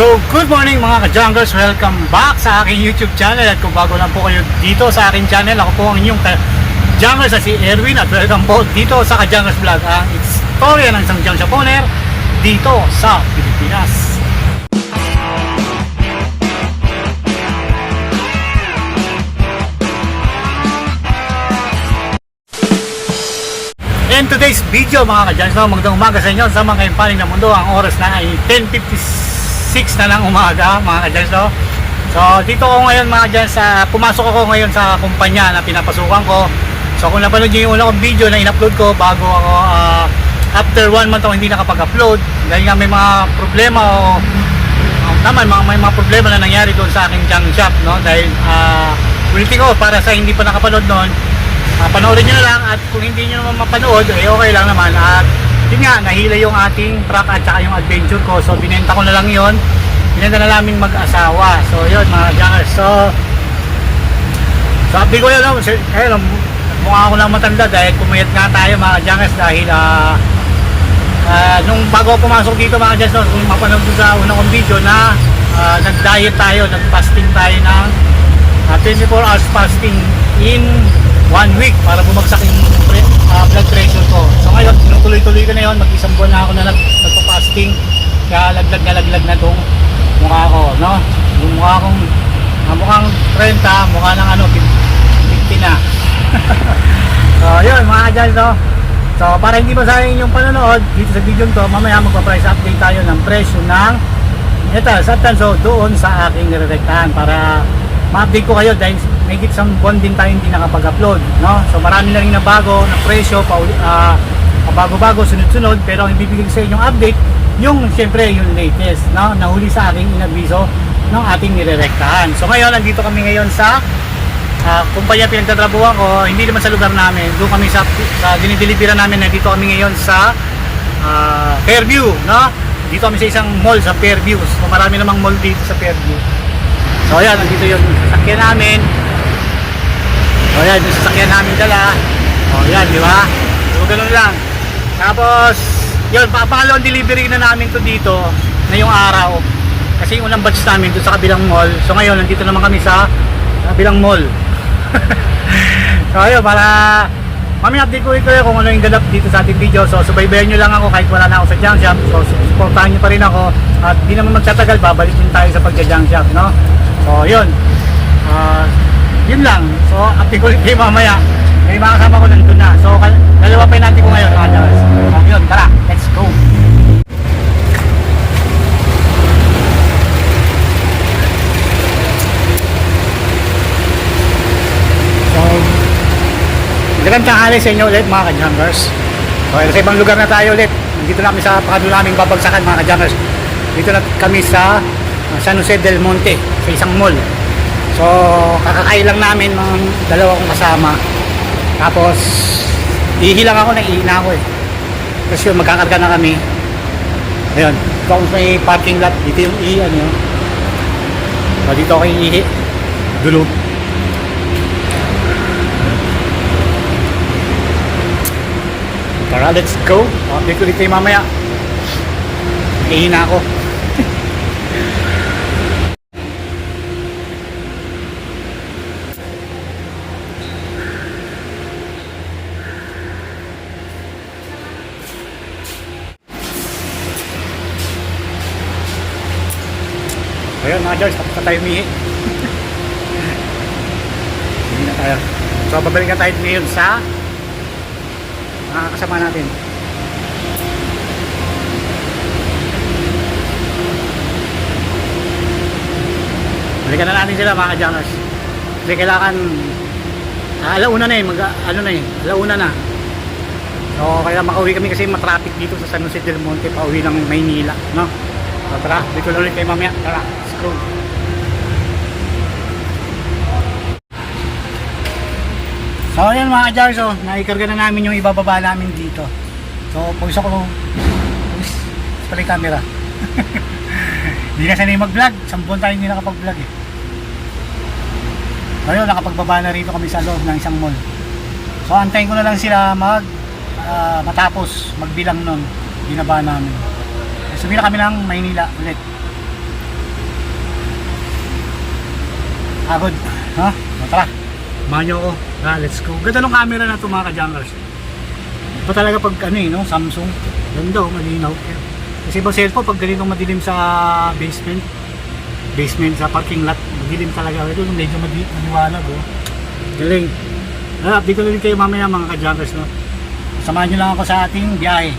So, good morning mga ka-junglers. Welcome back sa aking YouTube channel. At kung bago lang po kayo dito sa aking channel, ako po ang inyong ka-junglers na si Erwin. At welcome po dito sa ka-junglers vlog. Ang istorya ng isang junk shop owner dito sa Pilipinas. In today's video mga ka-junglers, magandang umaga sa inyo sa mga panig ng mundo. Ang oras na ay 10.56 na ng umaga mga ka-junglers. No? So dito ako ngayon mga ka-junglers, sa, pumasok ako ngayon sa kumpanya na pinapasukan ko. So kung napanood nyo yung una kong video na in-upload ko bago ako ah, after one month ako hindi nakapag-upload dahil nga may mga problema o o naman mga, may mga problema na nangyari doon sa aking junk shop no dahil uh, ulitin ko para sa hindi pa nakapanood noon uh, panoorin nyo na lang at kung hindi nyo naman mapanood eh okay lang naman at yun nga nahila yung ating truck at saka yung adventure ko. So binenta ko na lang yon binenta na namin mag-asawa. So yun mga junkers so sabi ko yun, ayun, mukha ako lang matanda dahil pumayat nga tayo mga junkers dahil ah Ah, nung bago pumasok dito mga guys, no, kung mapanood sa unang kong video na ah, nag-diet tayo, nag-fasting tayo ng ah, 24 hours fasting in one week para bumagsak yung ah, blood pressure ko. So ngayon, tinutuloy-tuloy ko na yun, mag-isang buwan na ako na nag- nagpa-fasting kaya laglag na laglag na tong mukha ko, no? Yung mukha kong ah, mukhang 30, mukha ng ano, 50 na. so yun mga guys, no? So para hindi masayang yung panonood dito sa video to, mamaya magpa-price update tayo ng presyo ng ito, sa tanso doon sa aking nirerektahan para ma-update ko kayo dahil may isang buwan din tayo hindi nakapag-upload, no? So marami na rin na bago na presyo, pa, ah, bago-bago, sunod-sunod, pero ang ibibigay sa inyong update, yung siyempre yung latest, no? Nahuli sa aking inabiso ng ating nirerektahan. So ngayon, nandito kami ngayon sa Ah, kumpanya pinagtatrabuhan ko, hindi naman sa lugar namin. Doon kami sa, sa dinideliveran namin na dito kami ngayon sa ah, Fairview, no? Dito kami sa isang mall sa Fairview. So marami namang mall dito sa Fairview. So ayan, nandito yung sasakyan namin. So ayan, yung sasakyan namin dala. O yan, di ba? So ganun lang. Tapos, yun, papangalawang delivery na namin to dito na yung araw. Kasi yung unang batch namin doon sa kabilang mall. So ngayon, nandito naman kami sa kabilang mall. so ayun, para Mami update ko kayo kung ano yung ganap dito sa ating video. So subaybayan nyo lang ako kahit wala na ako sa junk shop. So supportahan nyo pa rin ako. At di naman magtatagal, babalik din tayo sa pagja-junk shop, no? So yun. Ah, yun lang. So update ulit kayo mamaya. May mga kasama ko nandun na. So dalawa pa natin ko ngayon, mga Jars. So yun, tara, let's go. So, Magandang tanghali sa inyo ulit mga ka-jumpers. So, sa ibang lugar na tayo ulit. Dito na kami sa naming babagsakan mga ka-jumpers. Dito na kami sa uh, San Jose del Monte, sa isang mall. So, kakakain lang namin mga dalawa kong kasama. Tapos, ihilang ako, naiina ako eh. Tapos yun, magkakarga na kami. Ayun, ito ako may parking lot. Dito yung i, ano yun. So, dito ako yung ihi. Dulog. Tara, let's go. Update ko kayo mamaya. Nahihina ako. Na tayo umihi. Hindi na tayo. So, babalikan tayo ngayon sa mga kasama natin. Balikan na natin sila mga ka-junkers. Kasi kailangan ah, alauna na eh, mag, ano na eh, alauna na. So kaya makauwi kami kasi matraffic dito sa San Jose del Monte pauwi ng Maynila, no? So tara, dito na ulit kayo mamaya. Tara, So ayan mga jars, oh, naikarga na namin yung ibababa namin dito. So pag gusto ko, pawis, pala yung camera. Hindi na sanay mag-vlog, isang buwan tayo hindi nakapag-vlog eh. So yun, nakapagbaba na rito kami sa loob ng isang mall. So antayin ko na lang sila mag uh, matapos, magbilang nun, binaba namin. Eh, so na kami ng Maynila ulit. Ah, Agod, ha? Huh? Tara. Niyo ako. Tara, let's go. Ganda ng camera na ito mga ka-junkers. Ito talaga pag ano eh, no? Samsung. Ganda oh, malinaw. Kasi ibang cellphone pag ganitong madilim sa basement, basement sa parking lot, madilim talaga. Ito medyo maliwanag oh. Galing. Ah, update ko rin kayo mamaya mga ka-junkers no. Samahan niyo lang ako sa ating biyahe.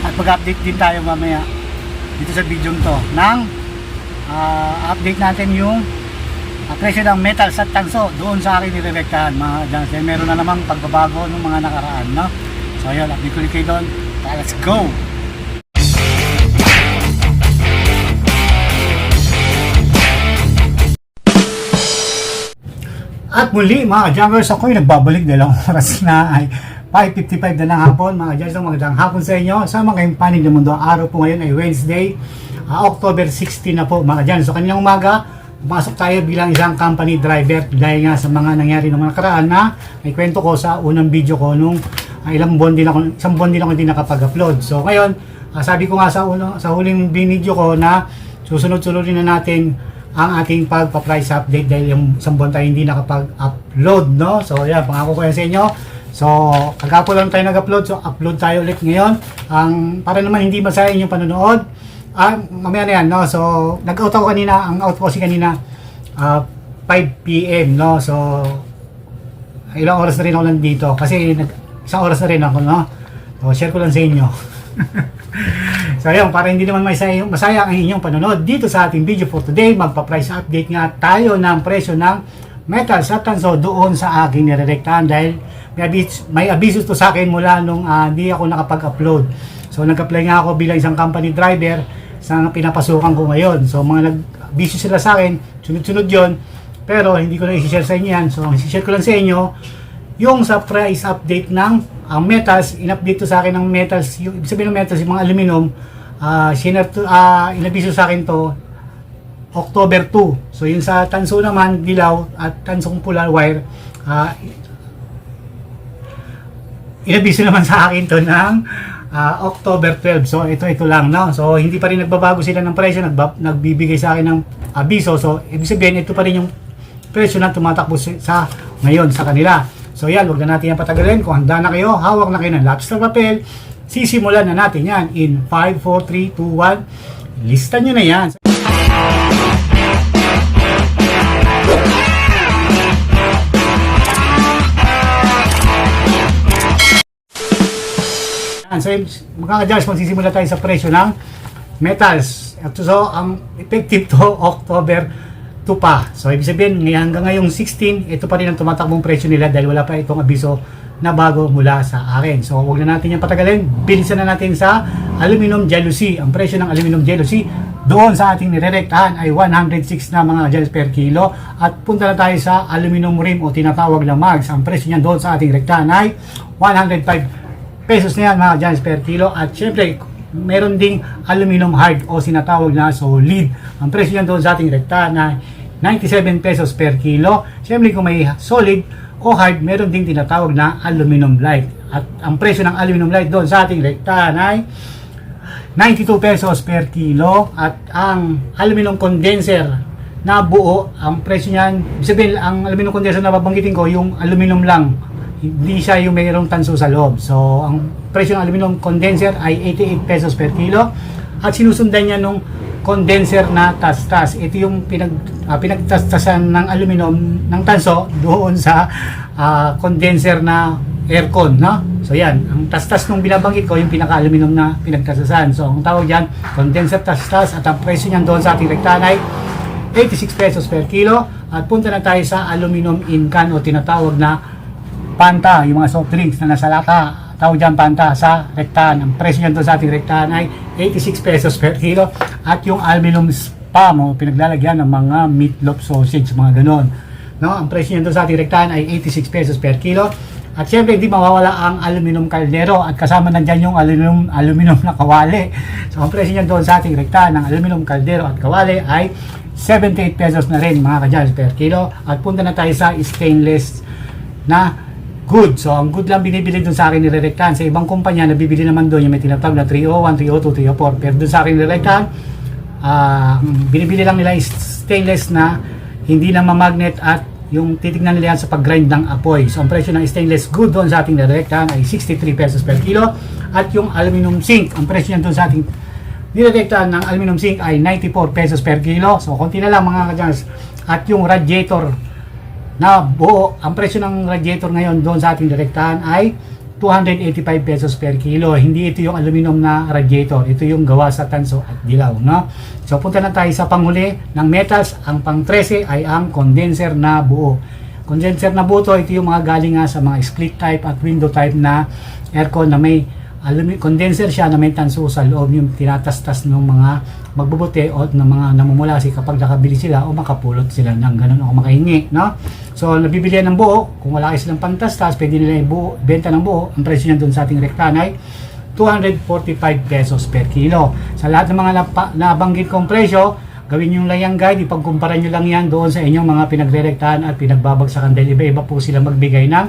At mag-update din tayo mamaya dito sa video to ng ah, update natin yung uh, presyo ng metals at tanso doon sa akin nirerektahan mga junkers. Kaya meron na namang pagbabago ng mga nakaraan no. So ayun, update ko kayo doon. Let's go! At muli mga junkers, ako'y nagbabalik dalawang oras na ay 5.55 na ng hapon. Mga junkers, magandang hapon sa inyo. Sa mga kayong panig ng mundo, araw po ngayon ay Wednesday, ah, October 16 na po mga junkers. So kanilang umaga, pumasok tayo bilang isang company driver dahil nga sa mga nangyari ng nakaraan na may kwento ko sa unang video ko nung ah, ilang buwan din ako, isang buwan din ako hindi nakapag-upload. So ngayon, ah, sabi ko nga sa, uno, sa huling video ko na susunod-sunodin na natin ang ating pagpa-price update dahil yung isang buwan tayo hindi nakapag-upload, no? So, yan, pangako ko yan sa inyo. So, kagapo lang tayo nag-upload, so upload tayo ulit ngayon. Ang, para naman hindi masayang yung panonood, ah, mamaya na yan, no? So, nag-out ako kanina, ang out ko kasi kanina, ah, 5 p.m., no? So, ilang oras na rin ako nandito kasi nag, isang oras na rin ako, no? So, share ko lang sa inyo. so ayun, para hindi naman masaya, masaya ang inyong panonood dito sa ating video for today, magpa-price update nga tayo ng presyo ng metal sa tanso doon sa aking nirerektahan dahil may abiso, may abiso to sa akin mula nung ah, hindi ako nakapag-upload. So nag-apply nga ako bilang isang company driver sa pinapasukan ko ngayon. So mga nag-abiso sila sa akin, sunod-sunod yon pero hindi ko na i-share sa inyo yan. So ang i-share ko lang sa inyo yung sa price update ng ang metals, in-update to sa akin ng metals, yung ibig sabihin ng metals, yung mga aluminum, ah uh, uh, inabiso sa akin to October 2. So yung sa tanso naman, dilaw at tansong pula wire, ah inabiso naman sa akin to ng ah, October 12. So ito ito lang no. So hindi pa rin nagbabago sila ng presyo, nagba, nagbibigay sa akin ng abiso. So ibig sabihin ito pa rin yung presyo na tumatakbo sa ngayon sa kanila. So yan, wag na natin yan patagalin. Kung handa na kayo, hawak na kayo ng lapis ng papel. Sisimulan na natin yan in 5, 4, 3, 2, 1. Lista nyo na yan. Yan, so magkaka-judge, magsisimula tayo sa presyo ng metals. At so, ang effective to October 2 pa. So, ibig sabihin, hanggang ngayong 16, ito pa rin ang tumatakbong presyo nila dahil wala pa itong abiso na bago mula sa akin. So, huwag na natin yung patagalin. Bilisan na natin sa aluminum jealousy. Ang presyo ng aluminum jealousy doon sa ating nirerektahan ay 106 na mga gels per kilo. At punta na tayo sa aluminum rim o tinatawag na mags. Ang presyo niyan doon sa ating rektahan ay 105 pesos na yan mga gels per kilo. At syempre, meron ding aluminum hard o sinatawag na solid. Ang presyo niyan doon sa ating rektahan ay 97 pesos per kilo. Siyempre kung may solid o hard, meron ding tinatawag na aluminum light. At ang presyo ng aluminum light doon sa ating rektahan ay 92 pesos per kilo. At ang aluminum condenser na buo, ang presyo niyan, sabihin, ang aluminum condenser na babanggitin ko, yung aluminum lang. Hindi siya yung mayroong tanso sa loob. So, ang presyo ng aluminum condenser ay 88 pesos per kilo. At sinusundan niya nung condenser na tastas. Ito yung pinag uh, pinagtastasan ng aluminum ng tanso doon sa ah, condenser na aircon, no? So yan, ang tastas nung binabanggit ko yung pinaka-aluminum na pinagtastasan. So ang tawag diyan, condenser tastas at ang presyo niyan doon sa ating rektahan ay 86 pesos per kilo. At punta na tayo sa aluminum in can o tinatawag na Panta, yung mga soft drinks na nasa lata, tawag dyan Panta sa rektahan. Ang presyo niyan doon sa ating rektahan ay 86 pesos per kilo. At yung aluminum spam o pinaglalagyan ng mga meatloaf sausage, mga ganon. No? Ang presyo niyan doon sa ating rektahan ay 86 pesos per kilo. At syempre, hindi mawawala ang aluminum caldero at kasama nandyan yung aluminum, aluminum na kawali. So, ang presyo niyan doon sa ating rektahan ng aluminum caldero at kawali ay 78 pesos na rin mga kadyals per kilo. At punta na tayo sa stainless na good. So, ang good lang binibili dun sa akin nirerektahan. Sa ibang kumpanya, nabibili naman doon yung may tinatawag na 301, 302, 304. Pero dun sa akin nirerektahan, ah, binibili lang nila is stainless na hindi na mamagnet at yung titignan nila yan sa pag-grind ng apoy. So, ang presyo ng stainless good doon sa ating direktahan ay 63 pesos per kilo. At yung aluminum zinc, ang presyo niyan doon sa ating direktahan ng aluminum zinc ay 94 pesos per kilo. So, konti na lang mga kadyans. At yung radiator na buo, ang presyo ng radiator ngayon doon sa ating direktahan ay 285 pesos per kilo. Hindi ito yung aluminum na radiator. Ito yung gawa sa tanso at dilaw. No? So punta na tayo sa panghuli ng metals. Ang pang 13 ay ang condenser na buo. Condenser na buo to, ito yung mga galing nga sa mga split type at window type na aircon na may alumi condenser siya na may tanso sa loob yung tinatastas ng mga magbubuti o ng mga namumulasi kapag nakabili sila o makapulot sila ng ganun o makahingi no? So nabibili ng buo. Kung wala silang pantastas pwede nila ibuo, benta ng buo. Ang presyo niya doon sa ating rektan ay 245 pesos per kilo. Sa lahat ng mga nabanggit kong presyo gawin yung layang guide, ipagkumpara nyo lang yan doon sa inyong mga pinagrerektahan at pinagbabagsakan dahil iba-iba po sila magbigay ng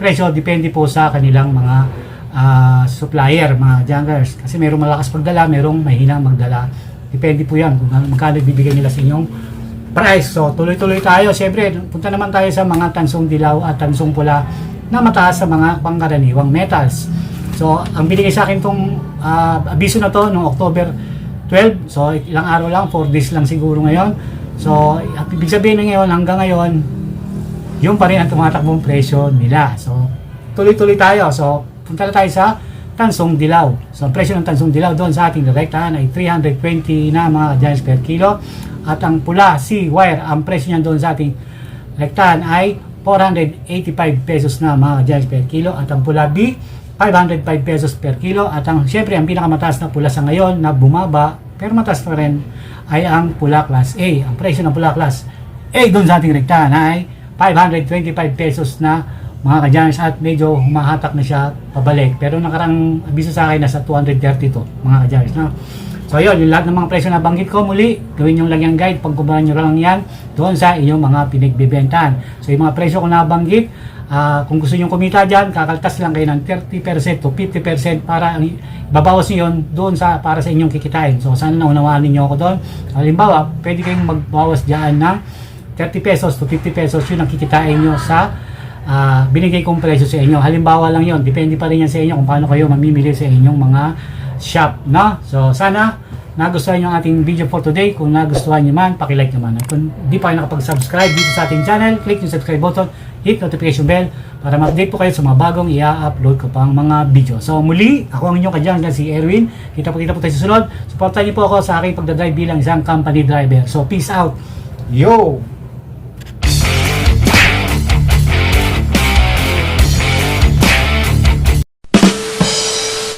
presyo, depende po sa kanilang mga ah, supplier, mga junkers. Kasi merong malakas pagdala, merong mahina magdala. Depende po yan kung ano- magkano bibigay nila sa inyong price. So, tuloy-tuloy tayo. Siyempre, punta naman tayo sa mga tansong dilaw at tansong pula na mataas sa mga pangkaraniwang metals. So, ang binigay sa akin tong ah, abiso na to noong October 12. So, ilang araw lang, 4 days lang siguro ngayon. So, ibig sabihin ngayon, hanggang ngayon, yung pa rin ang tumatakbong presyo nila. So, tuloy-tuloy tayo. So, punta na tayo sa tansong dilaw. So, ang presyo ng tansong dilaw doon sa ating direktahan ay 320 na mga giants per kilo. At ang pula, sea wire, ang presyo niya doon sa ating rektahan ay 485 pesos na mga giants per kilo. At ang pula B, 505 pesos per kilo. At ang, syempre, ang pinakamataas na pula sa ngayon na bumaba, pero mataas pa rin, ay ang pula class A. Ang presyo ng pula class A doon sa ating rektahan ay 525 pesos na mga kadyans at medyo humahatak na siya pabalik. Pero nakarang abiso sa akin nasa 230 to mga kadyans. No? So yun, yung lahat ng mga presyo na banggit ko muli, gawin yung lang yung guide, pagkumpara nyo lang yan doon sa inyong mga pinagbibentahan. So yung mga presyo ko nabanggit, ah, kung gusto nyo kumita dyan, kakaltas lang kayo ng 30% to 50% para ang babawas nyo yun doon sa, para sa inyong kikitain. So sana naunawaan ninyo ako doon. Halimbawa, pwede kayong magbawas dyan ng 30 pesos to 50 pesos yun ang kikitain nyo sa ah, binigay kong presyo sa inyo. Halimbawa lang yon depende pa rin yan sa inyo kung paano kayo mamimili sa inyong mga shop, no? So, sana nagustuhan nyo ang ating video for today. Kung nagustuhan nyo man, pakilike naman. At kung di pa kayo nakapag-subscribe dito sa ating channel, click yung subscribe button, hit notification bell para ma-update po kayo sa mga bagong i-upload ko pang mga video. So, muli, ako ang inyong kadyang si Erwin. Kita po kita po tayo sa sunod. Supportan niyo po ako sa aking pagdadrive bilang isang company driver. So, peace out. Yo!